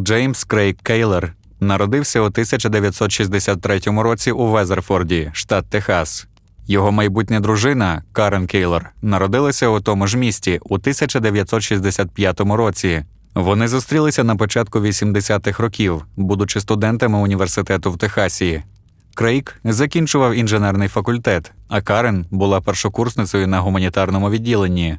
Джеймс Крейг Кейлер народився у 1963 році у Везерфорді, штат Техас. Його майбутня дружина Карен Кейлер народилася у тому ж місті у 1965 році. Вони зустрілися на початку 80-х років, будучи студентами університету в Техасі. Крейг закінчував інженерний факультет, а Карен була першокурсницею на гуманітарному відділенні.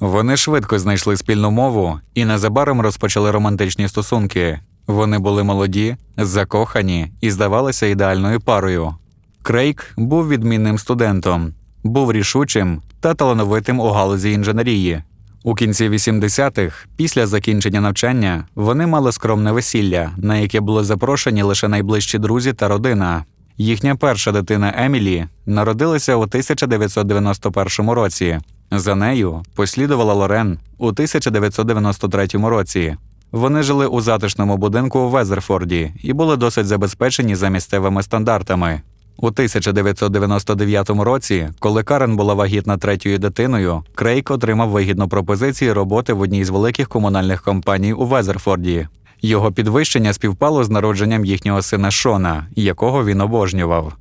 Вони швидко знайшли спільну мову і незабаром розпочали романтичні стосунки. Вони були молоді, закохані і здавалися ідеальною парою. Крейг був відмінним студентом, був рішучим та талановитим у галузі інженерії. У кінці 80-х, після закінчення навчання, вони мали скромне весілля, на яке були запрошені лише найближчі друзі та родина. Їхня перша дитина Емілі народилася у 1991 році. За нею послідувала Лорен у 1993 році. Вони жили у затишному будинку у Везерфорді і були досить забезпечені за місцевими стандартами. У 1999 році, коли Карен була вагітна третьою дитиною, Крейг отримав вигідну пропозицію роботи в одній з великих комунальних компаній у Везерфорді. Його підвищення співпало з народженням їхнього сина Шона, якого він обожнював.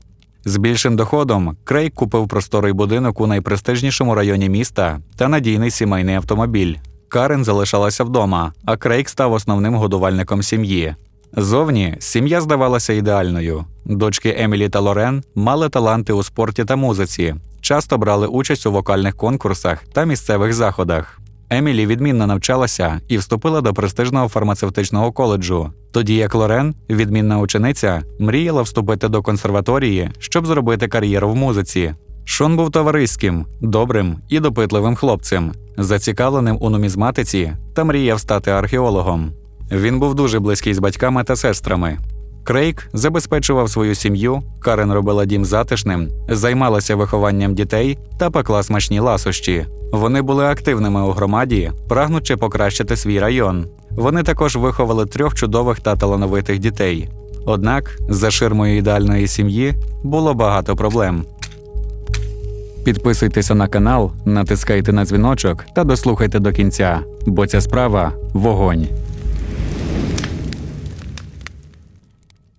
З більшим доходом Крейг купив просторий будинок у найпрестижнішому районі міста та надійний сімейний автомобіль. Карен залишалася вдома, а Крейг став основним годувальником сім'ї. Зовні сім'я здавалася ідеальною. Дочки Емілі та Лорен мали таланти у спорті та музиці, часто брали участь у вокальних конкурсах та місцевих заходах. Емілі відмінно навчалася і вступила до престижного фармацевтичного коледжу, тоді як Лорен, відмінна учениця, мріяла вступити до консерваторії, щоб зробити кар'єру в музиці. Шон був товариським, добрим і допитливим хлопцем, зацікавленим у нумізматиці та мріяв стати археологом. Він був дуже близький з батьками та сестрами. Крейг забезпечував свою сім'ю, Карен робила дім затишним, займалася вихованням дітей та пекла смачні ласощі. Вони були активними у громаді, прагнучи покращити свій район. Вони також виховали трьох чудових та талановитих дітей. Однак за ширмою ідеальної сім'ї було багато проблем. Підписуйтеся на канал, натискайте на дзвіночок та дослухайте до кінця, бо ця справа вогонь.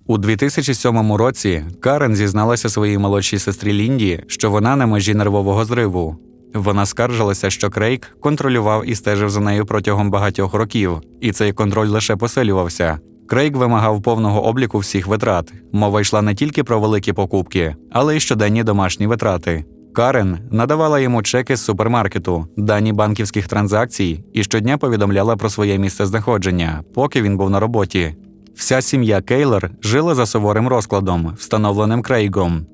У 2007 році Карен зізналася своїй молодшій сестрі Лінді, що вона на межі нервового зриву. Вона скаржилася, що Крейг контролював і стежив за нею протягом багатьох років, і цей контроль лише посилювався. Крейг вимагав повного обліку всіх витрат. Мова йшла не тільки про великі покупки, але й щоденні домашні витрати. Карен надавала йому чеки з супермаркету, дані банківських транзакцій і щодня повідомляла про своє місце знаходження, поки він був на роботі. Вся сім'я Кейлер жила за суворим розкладом, встановленим Крейгом.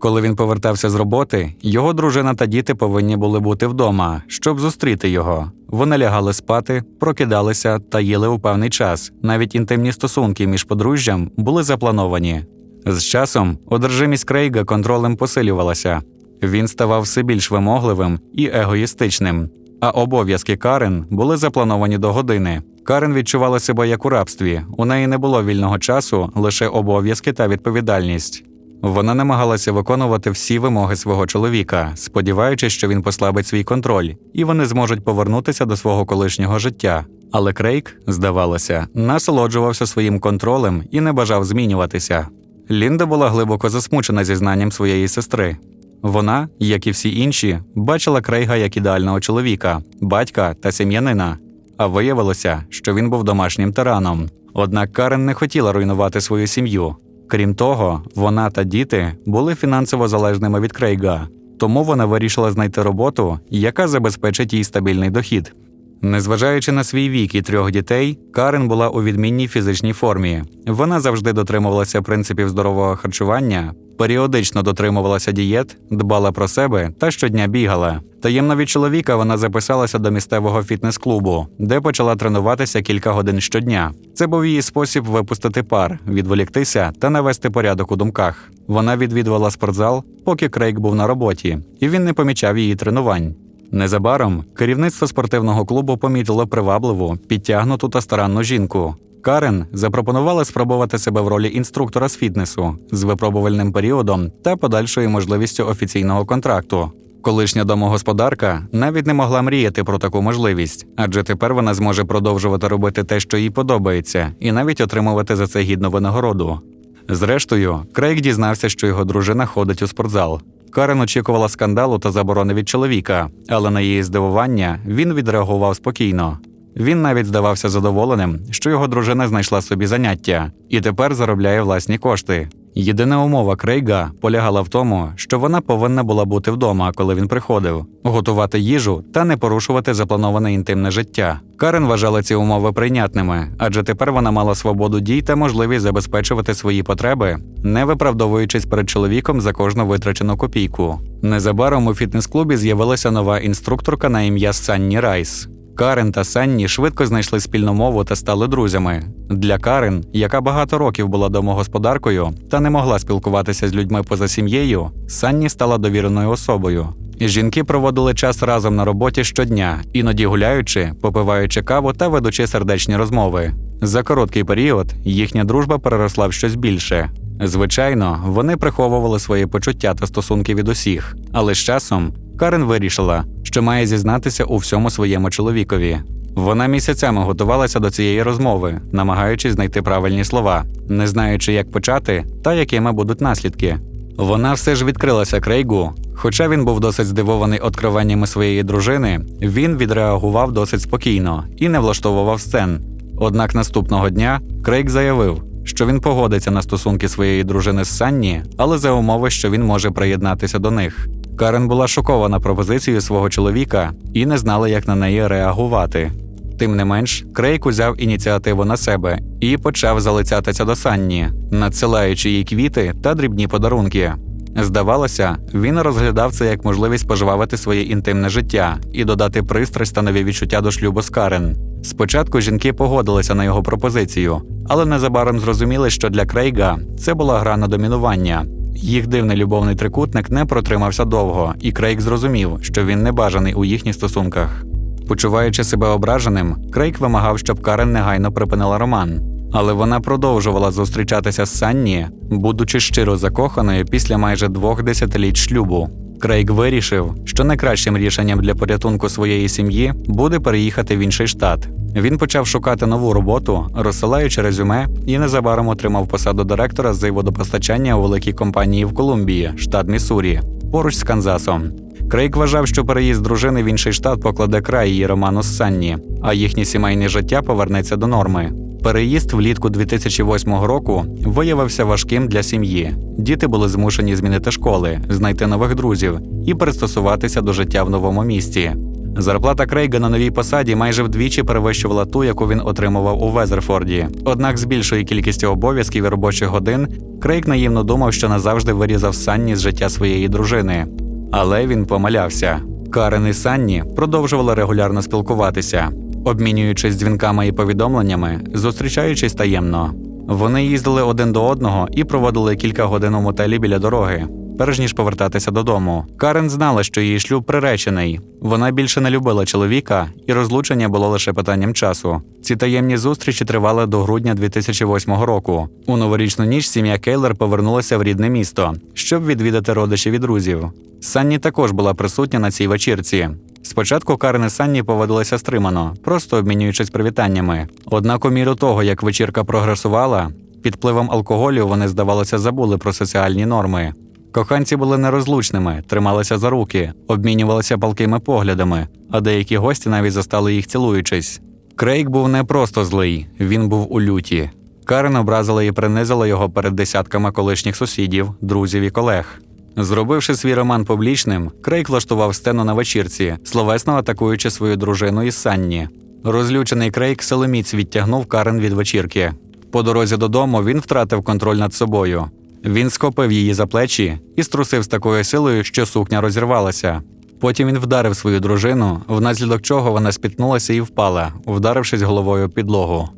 Коли він повертався з роботи, його дружина та діти повинні були бути вдома, щоб зустріти його. Вони лягали спати, прокидалися та їли у певний час. Навіть інтимні стосунки між подружжям були заплановані. З часом одержимість Крейга контролем посилювалася. Він ставав все більш вимогливим і егоїстичним. А обов'язки Карен були заплановані до години. Карен відчувала себе як у рабстві. У неї не було вільного часу, лише обов'язки та відповідальність. Вона намагалася виконувати всі вимоги свого чоловіка, сподіваючись, що він послабить свій контроль, і вони зможуть повернутися до свого колишнього життя. Але Крейг, здавалося, насолоджувався своїм контролем і не бажав змінюватися. Лінда була глибоко засмучена зізнанням своєї сестри. Вона, як і всі інші, бачила Крейга як ідеального чоловіка, батька та сім'янина. А виявилося, що він був домашнім тираном. Однак Карен не хотіла руйнувати свою сім'ю. Крім того, вона та діти були фінансово залежними від Крейга, тому вона вирішила знайти роботу, яка забезпечить їй стабільний дохід. Незважаючи на свій вік і трьох дітей, Карен була у відмінній фізичній формі. Вона завжди дотримувалася принципів здорового харчування, періодично дотримувалася дієт, дбала про себе та щодня бігала. Таємно від чоловіка вона записалася до місцевого фітнес-клубу, де почала тренуватися кілька годин щодня. Це був її спосіб випустити пар, відволіктися та навести порядок у думках. Вона відвідувала спортзал, поки Крейг був на роботі, і він не помічав її тренувань. Незабаром керівництво спортивного клубу помітило привабливу, підтягнуту та старанну жінку. Карен запропонувала спробувати себе в ролі інструктора з фітнесу з випробувальним періодом та подальшою можливістю офіційного контракту. Колишня домогосподарка навіть не могла мріяти про таку можливість, адже тепер вона зможе продовжувати робити те, що їй подобається, і навіть отримувати за це гідну винагороду. Зрештою, Крейг дізнався, що його дружина ходить у спортзал. Карен очікувала скандалу та заборони від чоловіка, але на її здивування він відреагував спокійно. Він навіть здавався задоволеним, що його дружина знайшла собі заняття і тепер заробляє власні кошти. Єдина умова Крейга полягала в тому, що вона повинна була бути вдома, коли він приходив, готувати їжу та не порушувати заплановане інтимне життя. Карен вважала ці умови прийнятними, адже тепер вона мала свободу дій та можливість забезпечувати свої потреби, не виправдовуючись перед чоловіком за кожну витрачену копійку. Незабаром у фітнес-клубі з'явилася нова інструкторка на ім'я Санні Райс. Карен та Санні швидко знайшли спільну мову та стали друзями. Для Карен, яка багато років була домогосподаркою та не могла спілкуватися з людьми поза сім'єю, Санні стала довіреною особою. Жінки проводили час разом на роботі щодня, іноді гуляючи, попиваючи каву та ведучи сердечні розмови. За короткий період їхня дружба переросла в щось більше. Звичайно, вони приховували свої почуття та стосунки від усіх, але з часом Карен вирішила, що має зізнатися у всьому своєму чоловікові. Вона місяцями готувалася до цієї розмови, намагаючись знайти правильні слова, не знаючи, як почати та якими будуть наслідки. Вона все ж відкрилася Крейгу. Хоча він був досить здивований откровеннями своєї дружини, він відреагував досить спокійно і не влаштовував сцен. Однак наступного дня Крейг заявив, що він погодиться на стосунки своєї дружини з Санні, але за умови, що він може приєднатися до них. Карен була шокована пропозицією свого чоловіка і не знала, як на неї реагувати. Тим не менш, Крейг узяв ініціативу на себе і почав залицятися до Санні, надсилаючи їй квіти та дрібні подарунки. Здавалося, він розглядав це як можливість пожвавити своє інтимне життя і додати пристрасть та нові відчуття до шлюбу з Карен. Спочатку жінки погодилися на його пропозицію, але незабаром зрозуміли, що для Крейга це була гра на домінування. Їх дивний любовний трикутник не протримався довго, і Крейг зрозумів, що він не бажаний у їхніх стосунках. Почуваючи себе ображеним, Крейг вимагав, щоб Карен негайно припинила роман. Але вона продовжувала зустрічатися з Санні, будучи щиро закоханою після майже двох десятиліть шлюбу. Крейг вирішив, що найкращим рішенням для порятунку своєї сім'ї буде переїхати в інший штат. Він почав шукати нову роботу, розсилаючи резюме, і незабаром отримав посаду директора з водопостачання у великій компанії в Колумбії, штат Міссурі, поруч з Канзасом. Крейг вважав, що переїзд дружини в інший штат покладе край її роману з Санні, а їхнє сімейне життя повернеться до норми. Переїзд влітку 2008 року виявився важким для сім'ї. Діти були змушені змінити школи, знайти нових друзів і пристосуватися до життя в новому місті. Зарплата Крейга на новій посаді майже вдвічі перевищувала ту, яку він отримував у Везерфорді. Однак з більшою кількістю обов'язків і робочих годин Крейг наївно думав, що назавжди вирізав Санні з життя своєї дружини. Але він помилявся. Карен і Санні продовжували регулярно спілкуватися, обмінюючись дзвінками і повідомленнями, зустрічаючись таємно. Вони їздили один до одного і проводили кілька годин у мотелі біля дороги, перш ніж повертатися додому. Карен знала, що її шлюб приречений. Вона більше не любила чоловіка, і розлучення було лише питанням часу. Ці таємні зустрічі тривали до грудня 2008 року. У новорічну ніч сім'я Кейлер повернулася в рідне місто, щоб відвідати родичів і друзів. Санні також була присутня на цій вечірці. Спочатку Карен і Санні поводилися стримано, просто обмінюючись привітаннями. Однак, у міру того, як вечірка прогресувала, під впливом алкоголю вони, здавалося, забули про соціальні норми. Коханці були нерозлучними, трималися за руки, обмінювалися палкими поглядами, а деякі гості навіть застали їх цілуючись. Крейг був не просто злий, він був у люті. Карен образила і принизила його перед десятками колишніх сусідів, друзів і колег. Зробивши свій роман публічним, Крейг влаштував сцену на вечірці, словесно атакуючи свою дружину із Санні. Розлючений Крейг силоміць відтягнув Карен від вечірки. По дорозі додому він втратив контроль над собою. Він схопив її за плечі і струсив з такою силою, що сукня розірвалася. Потім він вдарив свою дружину, внаслідок чого вона спітнулася і впала, вдарившись головою підлогу.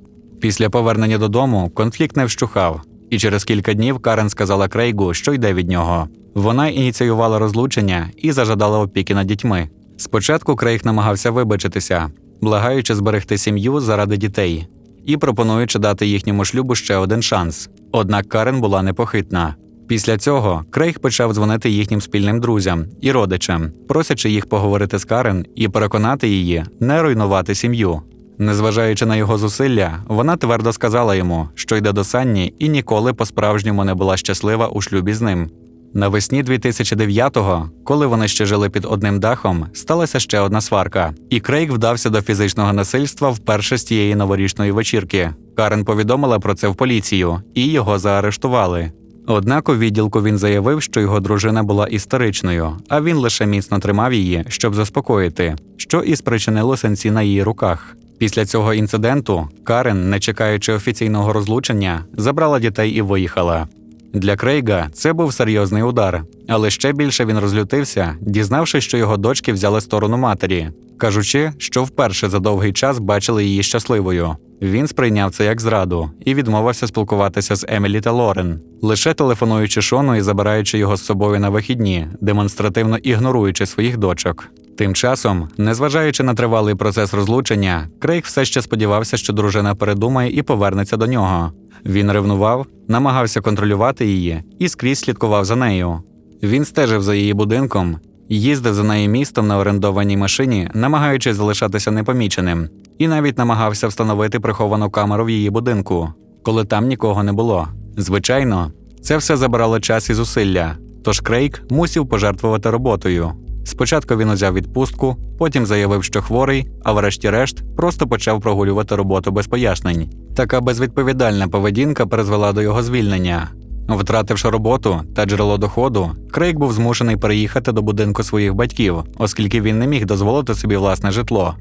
Після повернення додому конфлікт не вщухав, і через кілька днів Карен сказала Крейгу, що йде від нього. Вона ініціювала розлучення і зажадала опіки над дітьми. Спочатку Крейг намагався вибачитися, благаючи зберегти сім'ю заради дітей і пропонуючи дати їхньому шлюбу ще один шанс. Однак Карен була непохитна. Після цього Крейг почав дзвонити їхнім спільним друзям і родичам, просячи їх поговорити з Карен і переконати її не руйнувати сім'ю. Незважаючи на його зусилля, вона твердо сказала йому, що йде до Санні і ніколи по-справжньому не була щаслива у шлюбі з ним. Навесні 2009-го, коли вони ще жили під одним дахом, сталася ще одна сварка, і Крейг вдався до фізичного насильства вперше з тієї новорічної вечірки. Карен повідомила про це в поліцію, і його заарештували. Однак у відділку він заявив, що його дружина була істеричною, а він лише міцно тримав її, щоб заспокоїти, що і спричинило сенці на її руках. Після цього інциденту Карен, не чекаючи офіційного розлучення, забрала дітей і виїхала. Для Крейга це був серйозний удар, але ще більше він розлютився, дізнавшись, що його дочки взяли сторону матері, кажучи, що вперше за довгий час бачили її щасливою. Він сприйняв це як зраду і відмовився спілкуватися з Емілі та Лорен, лише телефонуючи Шону і забираючи його з собою на вихідні, демонстративно ігноруючи своїх дочок. Тим часом, незважаючи на тривалий процес розлучення, Крейг все ще сподівався, що дружина передумає і повернеться до нього. Він ревнував, намагався контролювати її і скрізь слідкував за нею. Він стежив за її будинком, їздив за нею містом на орендованій машині, намагаючись залишатися непоміченим, і навіть намагався встановити приховану камеру в її будинку, коли там нікого не було. Звичайно, це все забирало час і зусилля, тож Крейг мусів пожертвувати роботою. Спочатку він узяв відпустку, потім заявив, що хворий, а врешті-решт просто почав прогулювати роботу без пояснень. Така безвідповідальна поведінка призвела до його звільнення. Втративши роботу та джерело доходу, Крейг був змушений переїхати до будинку своїх батьків, оскільки він не міг дозволити собі власне житло.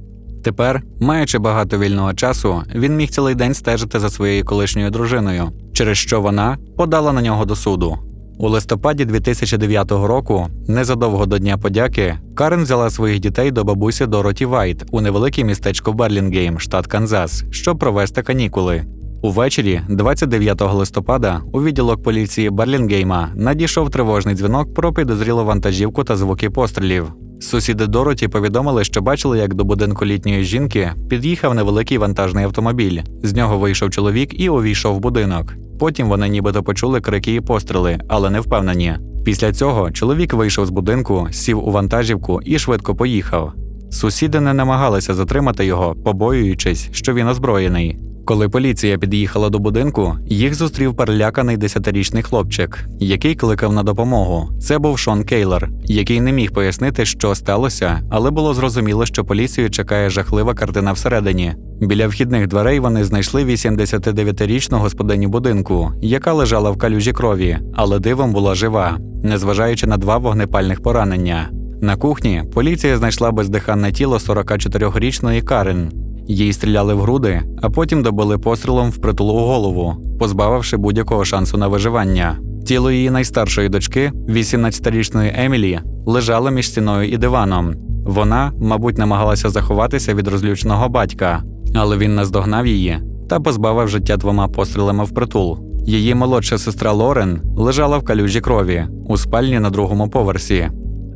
Тепер, маючи багато вільного часу, він міг цілий день стежити за своєю колишньою дружиною, через що вона подала на нього до суду. У листопаді 2009 року, незадовго до Дня подяки, Карен взяла своїх дітей до бабусі Дороті Вайт у невелике містечко Берлінгейм, штат Канзас, щоб провести канікули. Увечері, 29 листопада, у відділок поліції Берлінгейма надійшов тривожний дзвінок про підозрілу вантажівку та звуки пострілів. Сусіди Дороті повідомили, що бачили, як до будинку літньої жінки під'їхав невеликий вантажний автомобіль. З нього вийшов чоловік і увійшов в будинок. Потім вони нібито почули крики і постріли, але не впевнені. Після цього чоловік вийшов з будинку, сів у вантажівку і швидко поїхав. Сусіди не намагалися затримати його, побоюючись, що він озброєний. Коли поліція під'їхала до будинку, їх зустрів переляканий десятирічний хлопчик, який кликав на допомогу. Це був Шон Кейлер, який не міг пояснити, що сталося, але було зрозуміло, що поліцію чекає жахлива картина всередині. Біля вхідних дверей вони знайшли 89-річну господиню будинку, яка лежала в калюжі крові, але дивом була жива, незважаючи на два вогнепальних поранення. На кухні поліція знайшла бездиханне тіло 44-річної Карен. Їй стріляли в груди, а потім добили пострілом в притулу у голову, позбавивши будь-якого шансу на виживання. Тіло її найстаршої дочки, 18-річної Емілі, лежало між стіною і диваном. Вона, мабуть, намагалася заховатися від розлюченого батька, але він наздогнав її та позбавив життя двома пострілами в притул. Її молодша сестра Лорен лежала в калюжі крові у спальні на другому поверсі.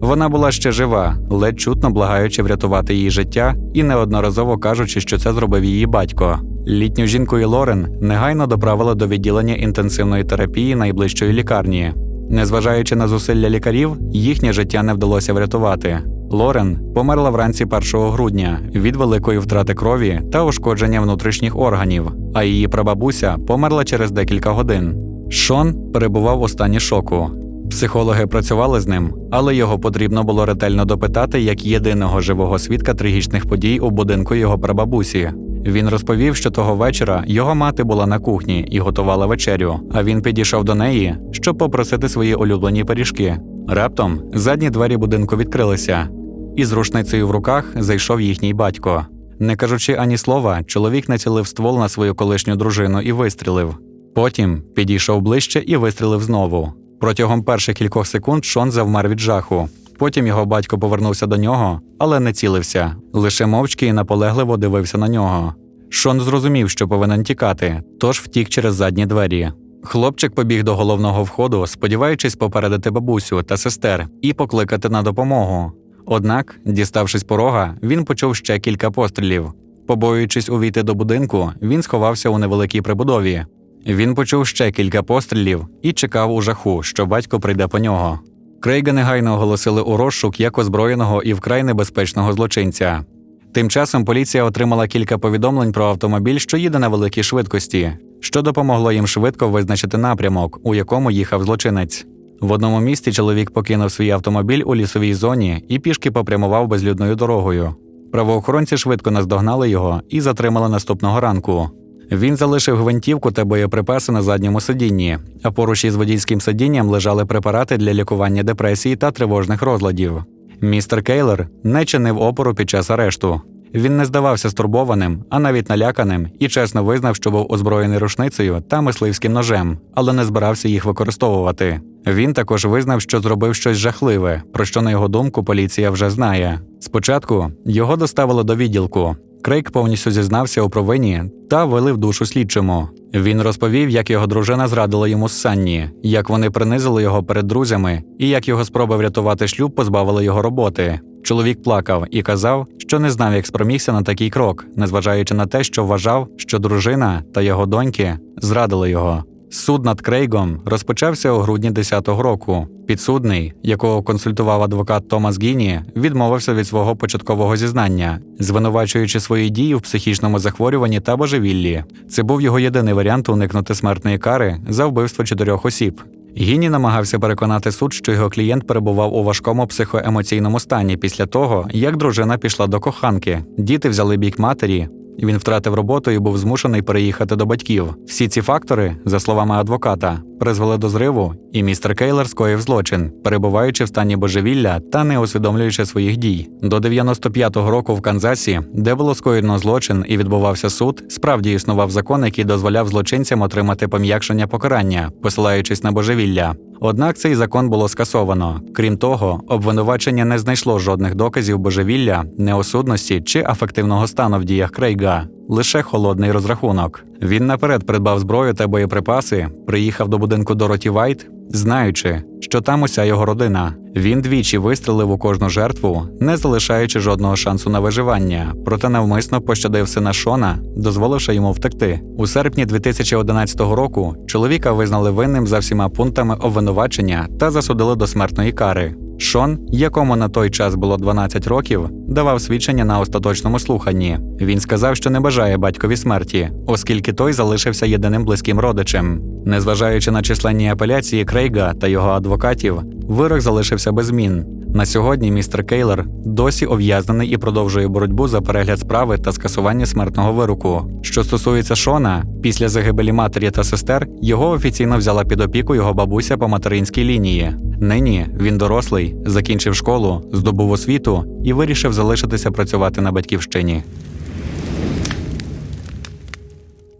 Вона була ще жива, ледь чутно благаючи врятувати її життя і неодноразово кажучи, що це зробив її батько. Літню жінку і Лорен негайно доправили до відділення інтенсивної терапії найближчої лікарні. Незважаючи на зусилля лікарів, їхнє життя не вдалося врятувати. Лорен померла вранці 1 грудня від великої втрати крові та ушкодження внутрішніх органів, а її прабабуся померла через декілька годин. Шон перебував у стані шоку. Психологи працювали з ним, але його потрібно було ретельно допитати як єдиного живого свідка трагічних подій у будинку його прабабусі. Він розповів, що того вечора його мати була на кухні і готувала вечерю, а він підійшов до неї, щоб попросити свої улюблені пиріжки. Раптом задні двері будинку відкрилися, і з рушницею в руках зайшов їхній батько. Не кажучи ані слова, чоловік націлив ствол на свою колишню дружину і вистрілив. Потім підійшов ближче і вистрілив знову. Протягом перших кількох секунд Шон завмер від жаху. Потім його батько повернувся до нього, але не цілився, лише мовчки і наполегливо дивився на нього. Шон зрозумів, що повинен тікати, тож втік через задні двері. Хлопчик побіг до головного входу, сподіваючись попередити бабусю та сестер і покликати на допомогу. Однак, діставшись порога, він почув ще кілька пострілів. Побоюючись увійти до будинку, він сховався у невеликій прибудові. Він почув ще кілька пострілів і чекав у жаху, що батько прийде по нього. Крейга негайно оголосили у розшук як озброєного і вкрай небезпечного злочинця. Тим часом поліція отримала кілька повідомлень про автомобіль, що їде на великій швидкості, що допомогло їм швидко визначити напрямок, у якому їхав злочинець. В одному місті чоловік покинув свій автомобіль у лісовій зоні і пішки попрямував безлюдною дорогою. Правоохоронці швидко наздогнали його і затримали наступного ранку. Він залишив гвинтівку та боєприпаси на задньому сидінні, а поруч із водійським сидінням лежали препарати для лікування депресії та тривожних розладів. Містер Кейлер не чинив опору під час арешту. Він не здавався стурбованим, а навіть наляканим, і чесно визнав, що був озброєний рушницею та мисливським ножем, але не збирався їх використовувати. Він також визнав, що зробив щось жахливе, про що, на його думку, поліція вже знає. Спочатку його доставили до відділку. Крейг повністю зізнався у провині та вилив душу слідчому. Він розповів, як його дружина зрадила йому Санні, як вони принизили його перед друзями, і як його спроба врятувати шлюб позбавила його роботи. Чоловік плакав і казав, що не знав, як спромігся на такий крок, незважаючи на те, що вважав, що дружина та його доньки зрадили його. Суд над Крейгом розпочався у грудні 10-го року. Підсудний, якого консультував адвокат Томас Гіні, відмовився від свого початкового зізнання, звинувачуючи свої дії в психічному захворюванні та божевіллі. Це був його єдиний варіант уникнути смертної кари за вбивство чотирьох осіб. Гіні намагався переконати суд, що його клієнт перебував у важкому психоемоційному стані після того, як дружина пішла до коханки. Діти взяли бік матері. Він втратив роботу і був змушений переїхати до батьків. Всі ці фактори, за словами адвоката, призвели до зриву, і містер Кейлер скоїв злочин, перебуваючи в стані божевілля та не усвідомлюючи своїх дій. До 95-го року в Канзасі, де було скоєно злочин і відбувався суд, справді існував закон, який дозволяв злочинцям отримати пом'якшення покарання, посилаючись на божевілля. Однак цей закон було скасовано. Крім того, обвинувачення не знайшло жодних доказів божевілля, неосудності чи афективного стану в діях Крейга. Лише холодний розрахунок. Він наперед придбав зброю та боєприпаси, приїхав до будинку Дороті Вайт, знаючи, що там уся його родина. Він двічі вистрелив у кожну жертву, не залишаючи жодного шансу на виживання, проте навмисно пощадив сина Шона, дозволивши йому втекти. У серпні 2011 року чоловіка визнали винним за всіма пунктами обвинувачення та засудили до смертної кари. Шон, якому на той час було 12 років, давав свідчення на остаточному слуханні. Він сказав, що не бажає батькові смерті, оскільки той залишився єдиним близьким родичем. Незважаючи на численні апеляції Крейга та його адвокатів, вирок залишився без змін. На сьогодні містер Кейлер досі ув'язнений і продовжує боротьбу за перегляд справи та скасування смертного вироку. Що стосується Шона, після загибелі матері та сестер його офіційно взяла під опіку його бабуся по материнській лінії. Нині він дорослий, закінчив школу, здобув освіту і вирішив залишитися працювати на батьківщині.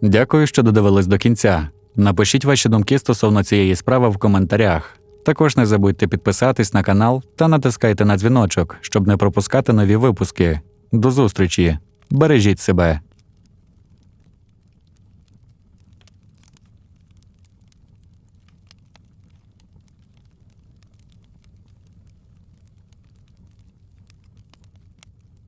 Дякую, що додивились до кінця. Напишіть ваші думки стосовно цієї справи в коментарях. Також не забудьте підписатись на канал та натискайте на дзвіночок, щоб не пропускати нові випуски. До зустрічі! Бережіть себе!